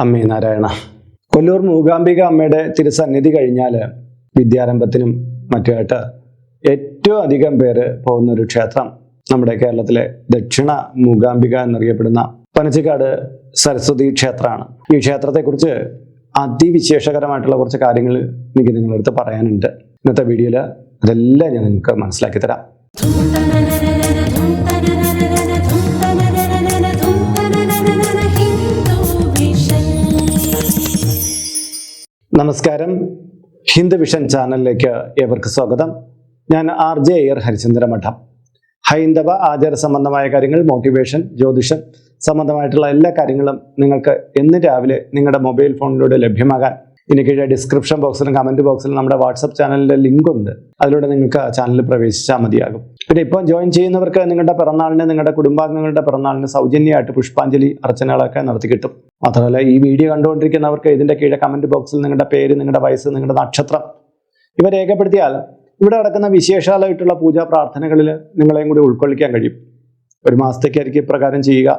അമ്മേ നാരായണ. കൊല്ലൂർ മൂകാംബിക അമ്മയുടെ തിരുസന്നിധി കഴിഞ്ഞാൽ വിദ്യാരംഭത്തിനും മറ്റുമായിട്ട് ഏറ്റവും അധികം പേര് പോകുന്ന ഒരു ക്ഷേത്രം നമ്മുടെ കേരളത്തിലെ ദക്ഷിണ മൂകാംബിക എന്നറിയപ്പെടുന്ന പനച്ചിക്കാട് സരസ്വതി ക്ഷേത്രമാണ്. ഈ ക്ഷേത്രത്തെക്കുറിച്ച് അതിവിശേഷകരമായിട്ടുള്ള കുറച്ച് കാര്യങ്ങൾ എനിക്ക് നിങ്ങളടുത്ത് പറയാനുണ്ട്. ഇന്നത്തെ വീഡിയോയിൽ അതെല്ലാം ഞാൻ നിങ്ങൾക്ക് മനസ്സിലാക്കി തരാം. നമസ്കാരം. ഹിന്ദു വിഷൻ ചാനലിലേക്ക് ഏവർക്ക് സ്വാഗതം. ഞാൻ ആർ ജെ അയ്യർ ഹരിചന്ദ്ര മഠം. ഹൈന്ദവ ആചാര സംബന്ധമായ കാര്യങ്ങൾ മോട്ടിവേഷൻ ജ്യോതിഷം സംബന്ധമായിട്ടുള്ള എല്ലാ കാര്യങ്ങളും നിങ്ങൾക്ക് എന്ന് രാവിലെ നിങ്ങളുടെ മൊബൈൽ ഫോണിലൂടെ ലഭ്യമാകാൻ ഇതിന് കീഴെ ഡിസ്ക്രിപ്ഷൻ ബോക്സിലും കമന്റ് ബോക്സിലും നമ്മുടെ വാട്സപ്പ് ചാനലിന്റെ ലിങ്ക് ഉണ്ട്. അതിലൂടെ നിങ്ങൾക്ക് ആ ചാനലിൽ പ്രവേശിച്ചാൽ മതിയാകും. പിന്നെ ഇപ്പോൾ ജോയിൻ ചെയ്യുന്നവർക്ക് നിങ്ങളുടെ പിറന്നാളിന് നിങ്ങളുടെ കുടുംബാംഗങ്ങളുടെ പിറന്നാളിന് സൗജന്യമായിട്ട് പുഷ്പാഞ്ജലി അർച്ചനകളൊക്കെ നടത്തി കിട്ടും. മാത്രമല്ല ഈ വീഡിയോ കണ്ടുകൊണ്ടിരിക്കുന്നവർക്ക് ഇതിന്റെ കീഴെ കമന്റ് ബോക്സിൽ നിങ്ങളുടെ പേര് നിങ്ങളുടെ വയസ്സ് നിങ്ങളുടെ നക്ഷത്രം ഇവ രേഖപ്പെടുത്തിയാൽ ഇവിടെ നടക്കുന്ന വിശേഷാലായിട്ടുള്ള പൂജാ പ്രാർത്ഥനകളിൽ നിങ്ങളെയും കൂടി ഉൾക്കൊള്ളിക്കാൻ കഴിയും. ഒരു മാസത്തേക്കായിരിക്കും ഇപ്രകാരം ചെയ്യുക.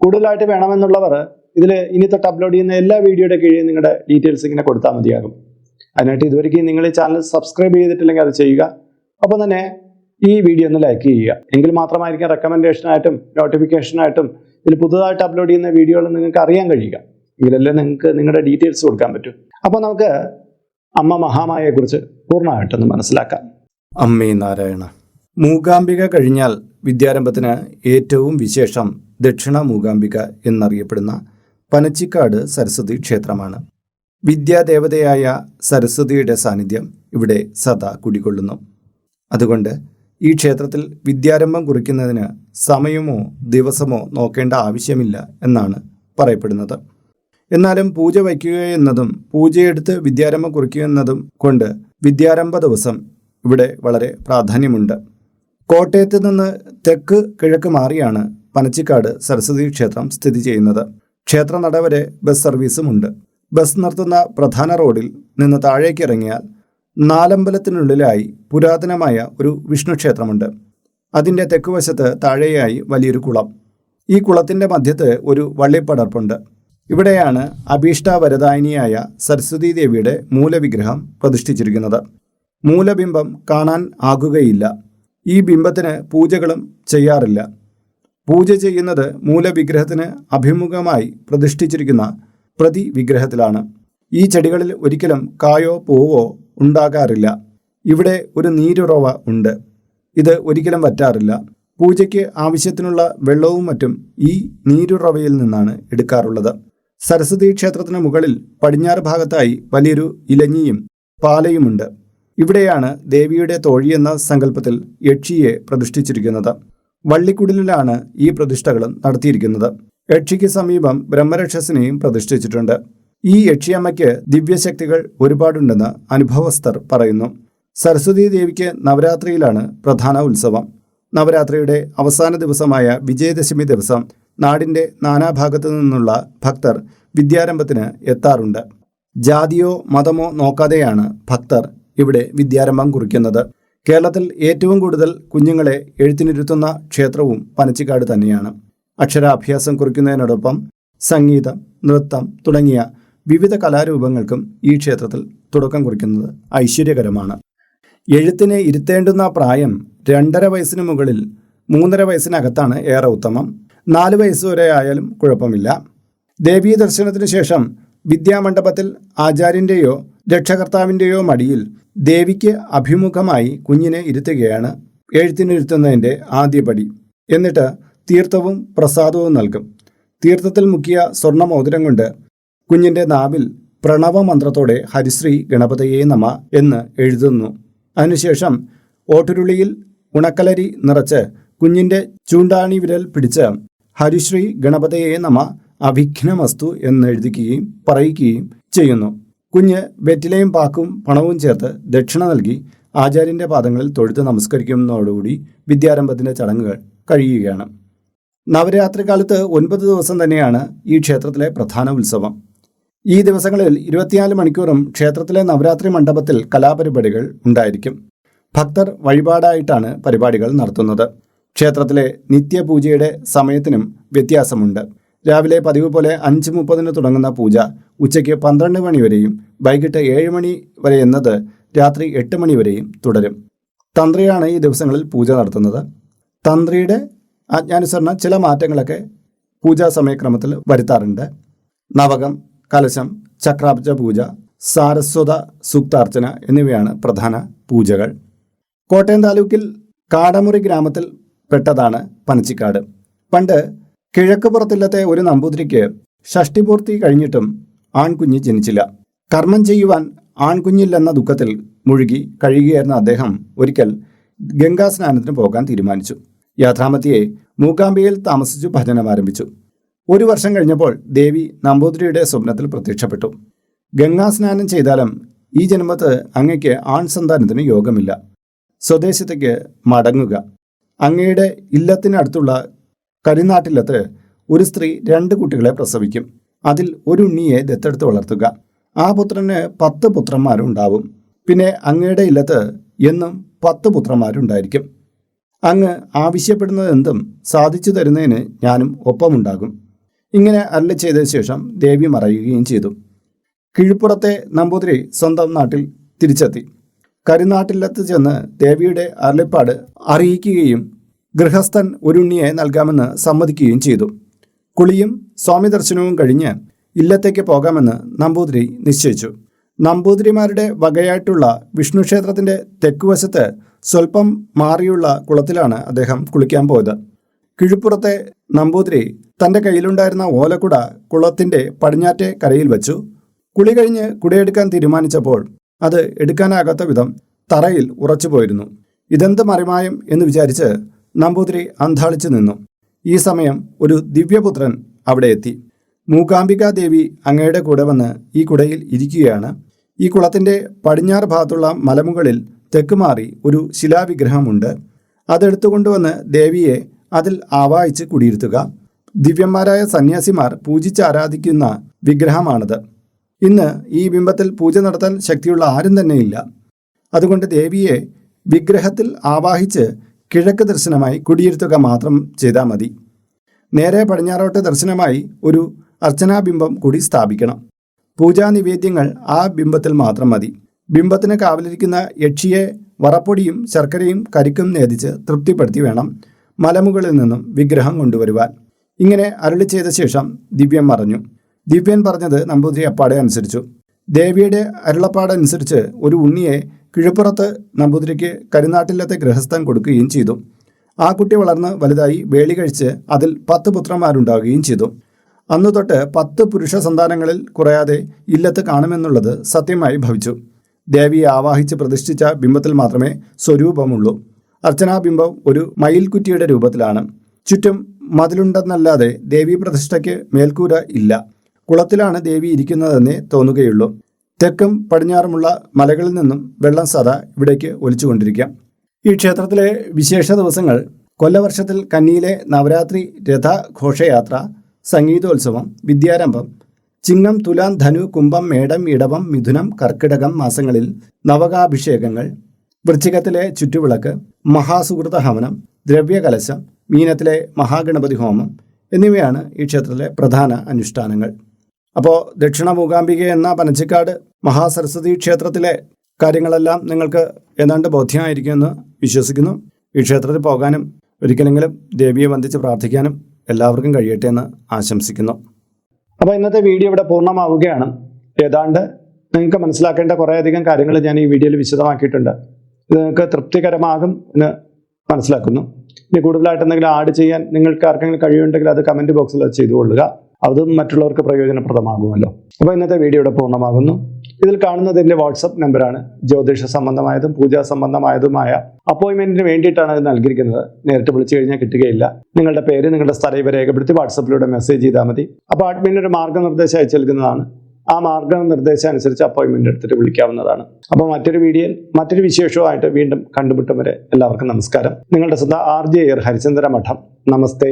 കൂടുതലായിട്ട് വേണമെന്നുള്ളവർ ഇതിൽ ഇനി തൊട്ട് അപ്ലോഡ് ചെയ്യുന്ന എല്ലാ വീഡിയോയുടെ കീഴിൽ നിങ്ങളുടെ ഡീറ്റെയിൽസ് ഇങ്ങനെ കൊടുത്താൽ മതിയാകും. അതിനായിട്ട് ഇതുവരെയും നിങ്ങൾ ഈ ചാനൽ സബ്സ്ക്രൈബ് ചെയ്തിട്ടില്ലെങ്കിൽ അത് ചെയ്യുക. അപ്പോൾ തന്നെ ഈ വീഡിയോ ഒന്ന് ലൈക്ക് ചെയ്യുക. എങ്കിൽ മാത്രമായിരിക്കും റെക്കമെൻഡേഷനായിട്ടും നോട്ടിഫിക്കേഷനായിട്ടും ഇതിൽ പുതുതായിട്ട് അപ്ലോഡ് ചെയ്യുന്ന വീഡിയോകൾ നിങ്ങൾക്ക് അറിയാൻ കഴിയുക. എങ്കിലല്ലേ നിങ്ങൾക്ക് നിങ്ങളുടെ ഡീറ്റെയിൽസ് കൊടുക്കാൻ പറ്റും. അപ്പോൾ നമുക്ക് അമ്മ മഹാമായെക്കുറിച്ച് പൂർണമായിട്ടൊന്ന് മനസ്സിലാക്കാം. അമ്മേ നാരായണ മൂകാംബിക കഴിഞ്ഞാൽ വിദ്യാരംഭത്തിന് ഏറ്റവും വിശേഷം ദക്ഷിണ മൂകാംബിക എന്നറിയപ്പെടുന്ന പനച്ചിക്കാട് സരസ്വതി ക്ഷേത്രമാണ്. വിദ്യാദേവതയായ സരസ്വതിയുടെ സാന്നിധ്യം ഇവിടെ സദാ കുടികൊള്ളുന്നു. അതുകൊണ്ട് ഈ ക്ഷേത്രത്തിൽ വിദ്യാരംഭം കുറിക്കുന്നതിന് സമയമോ ദിവസമോ നോക്കേണ്ട ആവശ്യമില്ല എന്നാണ് പറയപ്പെടുന്നത്. എന്നാലും പൂജ വയ്ക്കുക എന്നതും പൂജയെടുത്ത് വിദ്യാരംഭം കുറിക്കുക എന്നതും കൊണ്ട് വിദ്യാരംഭ ദിവസം ഇവിടെ വളരെ പ്രാധാന്യമുണ്ട്. കോട്ടയത്ത് നിന്ന് തെക്ക് കിഴക്ക് മാറിയാണ് പനച്ചിക്കാട് സരസ്വതി ക്ഷേത്രം സ്ഥിതി ചെയ്യുന്നത്. ക്ഷേത്ര നടവരെ ബസ് സർവീസുമുണ്ട്. ബസ് നിർത്തുന്ന പ്രധാന റോഡിൽ നിന്ന് താഴേക്ക് ഇറങ്ങിയാൽ നാലമ്പലത്തിനുള്ളിലായി പുരാതനമായ ഒരു വിഷ്ണു ക്ഷേത്രമുണ്ട്. അതിന്റെ തെക്കുവശത്ത് താഴെയായി വലിയൊരു കുളം. ഈ കുളത്തിന്റെ മധ്യത്ത് ഒരു വള്ളിപ്പടർപ്പുണ്ട്. ഇവിടെയാണ് അഭീഷ്ടവരദായിനിയായ സരസ്വതീ ദേവിയുടെ മൂലവിഗ്രഹം പ്രതിഷ്ഠിച്ചിരിക്കുന്നത്. മൂലബിംബം കാണാൻ ആകുകയില്ല. ഈ ബിംബത്തിന് പൂജകളും ചെയ്യാറില്ല. പൂജ ചെയ്യുന്നത് മൂലവിഗ്രഹത്തിന് അഭിമുഖമായി പ്രതിഷ്ഠിച്ചിരിക്കുന്ന പ്രതി വിഗ്രഹത്തിലാണ് ഈ ചെടികളിൽ ഒരിക്കലും കായോ പൂവോ ഉണ്ടാകാറില്ല. ഇവിടെ ഒരു നീരുറവ ഉണ്ട്. ഇത് ഒരിക്കലും വറ്റാറില്ല. പൂജയ്ക്ക് ആവശ്യത്തിനുള്ള വെള്ളവും മറ്റും ഈ നീരുറവയിൽ നിന്നാണ് എടുക്കാറുള്ളത്. സരസ്വതി ക്ഷേത്രത്തിന് മുകളിൽ പടിഞ്ഞാറ് ഭാഗത്തായി വലിയൊരു ഇലഞ്ഞിയും പാലയുമുണ്ട് ഇവിടെയാണ് ദേവിയുടെ തോഴി എന്ന സങ്കല്പത്തിൽ യക്ഷിയെ പ്രതിഷ്ഠിച്ചിരിക്കുന്നത്. വള്ളിക്കുടിലാണ് ഈ പ്രതിഷ്ഠകളും നടത്തിയിരിക്കുന്നത്. യക്ഷിക്ക് സമീപം ബ്രഹ്മരക്ഷസിനെയും പ്രതിഷ്ഠിച്ചിട്ടുണ്ട്. ഈ യക്ഷിയമ്മയ്ക്ക് ദിവ്യശക്തികൾ ഒരുപാടുണ്ടെന്ന് അനുഭവസ്ഥർ പറയുന്നു. സരസ്വതി ദേവിക്ക് നവരാത്രിയിലാണ് പ്രധാന ഉത്സവം. നവരാത്രിയുടെ അവസാന ദിവസമായ വിജയദശമി ദിവസം നാടിന്റെ നാനാഭാഗത്തു നിന്നുള്ള ഭക്തർ വിദ്യാരംഭത്തിന് എത്താറുണ്ട്. ജാതിയോ മതമോ നോക്കാതെയാണ് ഭക്തർ ഇവിടെ വിദ്യാരംഭം കുറിക്കുന്നത്. കേരളത്തിൽ ഏറ്റവും കൂടുതൽ കുഞ്ഞുങ്ങളെ എഴുത്തിനിരുത്തുന്ന ക്ഷേത്രവും പനച്ചിക്കാട് തന്നെയാണ്. അക്ഷരാഭ്യാസം കുറിക്കുന്നതിനോടൊപ്പം സംഗീതം നൃത്തം തുടങ്ങിയ വിവിധ കലാരൂപങ്ങൾക്കും ഈ ക്ഷേത്രത്തിൽ തുടക്കം കുറിക്കുന്നത് ഐശ്വര്യകരമാണ്. എഴുത്തിന് ഇരുത്തേണ്ടുന്ന പ്രായം രണ്ടര വയസ്സിന് മുകളിൽ മൂന്നര വയസ്സിനകത്താണ് ഏറെ ഉത്തമം. നാല് വയസ്സ് വരെ ആയാലും കുഴപ്പമില്ല. ദേവീ ദർശനത്തിന് ശേഷം വിദ്യാമണ്ഡപത്തിൽ ആചാര്യന്റെയോ രക്ഷകർത്താവിന്റെയോ മടിയിൽ ദേവിക്ക് അഭിമുഖമായി കുഞ്ഞിനെ ഇരുത്തുകയാണ് എഴുത്തിനിരുത്തുന്നതിന്റെ ആദ്യപടി എന്നിട്ട് തീർത്ഥവും പ്രസാദവും നൽകും. തീർത്ഥത്തിൽ മുക്കിയ സ്വർണ മോതിരം കൊണ്ട് കുഞ്ഞിന്റെ നാവിൽ പ്രണവമന്ത്രത്തോടെ ഹരിശ്രീ ഗണപതയെ നമ എന്ന് എഴുതുന്നു. അതിനുശേഷം ഓട്ടുരുളിയിൽ ഉണക്കലരി നിറച്ച് കുഞ്ഞിന്റെ ചൂണ്ടാണി വിരൽ പിടിച്ച് ഹരിശ്രീ ഗണപതയെ നമ അഭിഘ്നമസ്തു എന്നെഴുതിക്കുകയും പറയുകയും ചെയ്യുന്നു. കുഞ്ഞ് വെറ്റിലയും പാക്കും പണവും ചേർത്ത് ദക്ഷിണ നൽകി ആചാര്യന്റെ പാദങ്ങളിൽ തൊഴുത്ത് നമസ്കരിക്കുന്നതോടുകൂടി വിദ്യാരംഭത്തിന്റെ ചടങ്ങുകൾ കഴിയുകയാണ്. നവരാത്രി കാലത്ത് ഒൻപത് ദിവസം തന്നെയാണ് ഈ ക്ഷേത്രത്തിലെ പ്രധാന ഉത്സവം. ഈ ദിവസങ്ങളിൽ ഇരുപത്തിനാല് മണിക്കൂറും ക്ഷേത്രത്തിലെ നവരാത്രി മണ്ഡപത്തിൽ കലാപരിപാടികൾ ഉണ്ടായിരിക്കും. ഭക്തർ വഴിപാടായിട്ടാണ് പരിപാടികൾ നടത്തുന്നത്. ക്ഷേത്രത്തിലെ നിത്യപൂജയുടെ സമയത്തിനും വ്യത്യാസമുണ്ട്. രാവിലെ പതിവ് പോലെ അഞ്ച് മുപ്പതിന് തുടങ്ങുന്ന പൂജ ഉച്ചയ്ക്ക് പന്ത്രണ്ട് മണി വരെയും വൈകിട്ട് ഏഴ് മണി വരെ എന്നത് രാത്രി എട്ട് മണി വരെയും തുടരും. തന്ത്രിയാണ് ഈ ദിവസങ്ങളിൽ പൂജ നടത്തുന്നത്. തന്ത്രിയുടെ ആജ്ഞാനുസരണം ചില മാറ്റങ്ങളൊക്കെ പൂജാ സമയക്രമത്തിൽ വരുത്താറുണ്ട്. നവകം കലശം ചക്രാബ്ജ പൂജ സാരസ്വത സൂക്താർച്ചന എന്നിവയാണ് പ്രധാന പൂജകൾ. കോട്ടയം താലൂക്കിൽ കാടമുറി ഗ്രാമത്തിൽ പെട്ടതാണ് പനച്ചിക്കാട്. പണ്ട് കിഴക്കുപുറത്തില്ലത്തെ ഒരു നമ്പൂതിരിക്ക് ഷഷ്ടിപൂർത്തി കഴിഞ്ഞിട്ടും ആൺകുഞ്ഞ് ജനിച്ചില്ല. കർമ്മം ചെയ്യുവാൻ ആൺകുഞ്ഞില്ലെന്ന ദുഃഖത്തിൽ മുഴുകി കഴിയുകയായിരുന്ന അദ്ദേഹം ഒരിക്കൽ ഗംഗാസ്നാനത്തിന് പോകാൻ തീരുമാനിച്ചു. യാഥാമത്തിയെ മൂകാംബികയിൽ താമസിച്ചു ഭജനം ആരംഭിച്ചു. ഒരു വർഷം കഴിഞ്ഞപ്പോൾ ദേവി നമ്പൂതിരിയുടെ സ്വപ്നത്തിൽ പ്രത്യക്ഷപ്പെട്ടു. ഗംഗാസ്നാനം ചെയ്താലും ഈ ജന്മത്ത് അങ്ങയ്ക്ക് ആൺ സന്താനത്തിന് യോഗമില്ല. സ്വദേശത്തേക്ക് മടങ്ങുക. അങ്ങയുടെ ഇല്ലത്തിനടുത്തുള്ള കരിനാട്ടിലത്ത് ഒരു സ്ത്രീ രണ്ട് കുട്ടികളെ പ്രസവിക്കും. അതിൽ ഒരു ഉണ്ണിയെ ദത്തെടുത്ത് വളർത്തുക. ആ പുത്രന് പത്ത് പുത്രന്മാരുണ്ടാവും. പിന്നെ അങ്ങയുടെ ഇല്ലത്ത് എന്നും പത്ത് പുത്രന്മാരുണ്ടായിരിക്കും. അങ്ങ് ആവശ്യപ്പെടുന്നത് എന്തും സാധിച്ചു തരുന്നതിന് ഞാനും ഒപ്പമുണ്ടാകും. ഇങ്ങനെ അല്ല ചെയ്ത ശേഷം ദേവി മറയുകയും ചെയ്തു. കിഴിപ്പുറത്തെ നമ്പൂതിരി സ്വന്തം നാട്ടിൽ തിരിച്ചെത്തി. കരുനാട്ടിലത്ത് ചെന്ന് ദേവിയുടെ അരളിപ്പാട് അറിയിക്കുകയും ഗൃഹസ്ഥൻ ഒരുണ്ണിയെ നൽകാമെന്ന് സമ്മതിക്കുകയും ചെയ്തു. കുളിയും സ്വാമി ദർശനവും കഴിഞ്ഞ് ഇല്ലത്തേക്ക് പോകാമെന്ന് നമ്പൂതിരി നിശ്ചയിച്ചു. നമ്പൂതിരിമാരുടെ വകയായിട്ടുള്ള വിഷ്ണു ക്ഷേത്രത്തിന്റെ തെക്കുവശത്ത് സ്വല്പം മാറിയുള്ള കുളത്തിലാണ് അദ്ദേഹം കുളിക്കാൻ പോയത്. കിഴിപ്പുറത്തെ നമ്പൂതിരി തന്റെ കയ്യിലുണ്ടായിരുന്ന ഓലക്കുട കുളത്തിന്റെ പടിഞ്ഞാറ്റെ കരയിൽ വെച്ചു. കുളി കഴിഞ്ഞ് കുടയെടുക്കാൻ തീരുമാനിച്ചപ്പോൾ അത് എടുക്കാനാകാത്ത വിധം തറയിൽ ഉറച്ചുപോയിരുന്നു. ഇതെന്ത് മറിമായം എന്ന് വിചാരിച്ച് നമ്പൂതിരി അന്താളിച്ചു നിന്നു. ഈ സമയം ഒരു ദിവ്യപുത്രൻ അവിടെ എത്തി. മൂകാംബികാ ദേവി അങ്ങയുടെ കൂടെ വന്ന് ഈ കുടയിൽ ഇരിക്കുകയാണ്. ഈ കുളത്തിന്റെ പടിഞ്ഞാറ് ഭാഗത്തുള്ള മലമുകളിൽ തെക്കുമാറി ഒരു ശിലാവിഗ്രഹമുണ്ട്. അതെടുത്തുകൊണ്ടുവന്ന് ദേവിയെ അതിൽ ആവാഹിച്ച് കുടിയിരുത്തുക. ദിവ്യന്മാരായ സന്യാസിമാർ പൂജിച്ച് ആരാധിക്കുന്ന വിഗ്രഹമാണത്. ഇന്ന് ഈ ബിംബത്തിൽ പൂജ നടത്താൻ ശക്തിയുള്ള ആരും തന്നെയില്ല. അതുകൊണ്ട് ദേവിയെ വിഗ്രഹത്തിൽ ആവാഹിച്ച് കിഴക്ക് ദർശനമായി കുടിയിരുത്തുക മാത്രം ചെയ്താൽ മതി. നേരെ പടിഞ്ഞാറോട്ട് ദർശനമായി ഒരു അർച്ചനാബിംബം കൂടി സ്ഥാപിക്കണം. പൂജാ നിവേദ്യങ്ങൾ ആ ബിംബത്തിൽ മാത്രം മതി. ബിംബത്തിന് കാവലിരിക്കുന്ന യക്ഷിയെ വറപ്പൊടിയും ശർക്കരയും കരിക്കും നേതിച്ച് തൃപ്തിപ്പെടുത്തി വേണം മലമുകളിൽ നിന്നും വിഗ്രഹം കൊണ്ടുവരുവാൻ. ഇങ്ങനെ അരുളി ചെയ്ത ശേഷം ദിവ്യം പറഞ്ഞു ദിവ്യൻ പറഞ്ഞത് നമ്പൂതിരി അപ്പാടെ അനുസരിച്ചു. ദേവിയുടെ അരുളപ്പാടനുസരിച്ച് ഒരു ഉണ്ണിയെ കിഴുപ്പുറത്ത് നമ്പൂതിരിക്ക് കരുനാട്ടിലത്തെ ഗൃഹസ്ഥം കൊടുക്കുകയും ചെയ്തു. ആ കുട്ടി വളർന്ന് വലുതായി വേളി കഴിച്ച് അതിൽ പത്ത് പുത്രന്മാരുണ്ടാവുകയും ചെയ്തു. അന്നു തൊട്ട് പത്ത് പുരുഷ സന്താനങ്ങളിൽ കുറയാതെ ഇല്ലത്ത് കാണുമെന്നുള്ളത് സത്യമായി ഭവിച്ചു. ദേവിയെ ആവാഹിച്ച് പ്രതിഷ്ഠിച്ച ബിംബത്തിൽ മാത്രമേ സ്വരൂപമുള്ളൂ. അർച്ചനാബിംബം ഒരു മയിൽക്കുറ്റിയുടെ രൂപത്തിലാണ്. ചുറ്റും മതിലുണ്ടെന്നല്ലാതെ ദേവി പ്രതിഷ്ഠയ്ക്ക് മേൽക്കൂര ഇല്ല. കുളത്തിലാണ് ദേവി ഇരിക്കുന്നതെന്നേ തോന്നുകയുള്ളൂ. തെക്കും പടിഞ്ഞാറുമുള്ള മലകളിൽ നിന്നും വെള്ളം സദാ ഇവിടേക്ക് ഒലിച്ചുകൊണ്ടിരിക്കാം ഈ ക്ഷേത്രത്തിലെ വിശേഷ ദിവസങ്ങൾ കൊല്ലവർഷത്തിൽ കന്നിയിലെ നവരാത്രി രഥഘോഷയാത്ര സംഗീതോത്സവം വിദ്യാരംഭം ചിങ്ങം തുലാം ധനു കുംഭം മേടം ഇടവം മിഥുനം കർക്കിടകം മാസങ്ങളിൽ നവകാഭിഷേകങ്ങൾ വൃശ്ചികത്തിലെ ചുറ്റുവിളക്ക് മഹാസുഹൃത ഹവനം ദ്രവ്യകലശം മീനത്തിലെ മഹാഗണപതി ഹോമം എന്നിവയാണ് ഈ ക്ഷേത്രത്തിലെ പ്രധാന അനുഷ്ഠാനങ്ങൾ. അപ്പോൾ ദക്ഷിണ മൂകാംബിക എന്ന പനച്ചിക്കാട് മഹാസരസ്വതി ക്ഷേത്രത്തിലെ കാര്യങ്ങളെല്ലാം നിങ്ങൾക്ക് ഏതാണ്ട് ബോധ്യമായിരിക്കുമെന്ന് വിശ്വസിക്കുന്നു. ഈ ക്ഷേത്രത്തിൽ പോകാനും ഒരിക്കലെങ്കിലും ദേവിയെ വന്ദിച്ച് പ്രാർത്ഥിക്കാനും എല്ലാവർക്കും കഴിയട്ടെ എന്ന് ആശംസിക്കുന്നു. അപ്പോൾ ഇന്നത്തെ വീഡിയോ ഇവിടെ പൂർണമാവുകയാണ്. ഏതാണ്ട് നിങ്ങൾക്ക് മനസ്സിലാക്കേണ്ട കുറേയധികം കാര്യങ്ങൾ ഞാൻ ഈ വീഡിയോയിൽ വിശദമാക്കിയിട്ടുണ്ട്. ഇത് നിങ്ങൾക്ക് തൃപ്തികരമാകും എന്ന് മനസ്സിലാക്കുന്നു. ഇനി കൂടുതലായിട്ട് എന്തെങ്കിലും ആഡ് ചെയ്യാൻ നിങ്ങൾക്ക് ആർക്കെങ്കിലും കഴിയുണ്ടെങ്കിൽ അത് കമന്റ് ബോക്സിൽ ചെയ്തുകൊള്ളുക. അതും മറ്റുള്ളവർക്ക് പ്രയോജനപ്രദമാകുമല്ലോ. അപ്പോൾ ഇന്നത്തെ വീഡിയോ ഇവിടെ പൂർണമാകുന്നു. ഇതിൽ കാണുന്നത് എന്റെ വാട്സപ്പ് നമ്പറാണ്. ജ്യോതിഷ സംബന്ധമായതും പൂജാ സംബന്ധമായതുമായ അപ്പോയിൻമെന്റിന് വേണ്ടിയിട്ടാണ് ഇത് നൽകിയിരിക്കുന്നത്. നേരിട്ട് വിളിച്ചു കഴിഞ്ഞാൽ കിട്ടുകയില്ല. നിങ്ങളുടെ പേര് നിങ്ങളുടെ സ്ഥലം ഇവ രേഖപ്പെടുത്തി വാട്സപ്പിലൂടെ മെസ്സേജ് ചെയ്താൽ മതി. അപ്പോൾ അഡ്മിൻ ഒരു മാർഗനിർദ്ദേശം അയച്ചു നൽകുന്നതാണ്. ആ മാർഗനിർദ്ദേശം അനുസരിച്ച് അപ്പോയിൻമെന്റ് എടുത്തിട്ട് വിളിക്കാവുന്നതാണ്. അപ്പോൾ മറ്റൊരു വീഡിയോയിൽ മറ്റൊരു വിശേഷവുമായിട്ട് വീണ്ടും കണ്ടുമുട്ടും വരെ എല്ലാവർക്കും നമസ്കാരം. നിങ്ങളുടെ സ്വന്തം ആർ ജെ ഹരിചന്ദ്ര മഠം നമസ്തേ.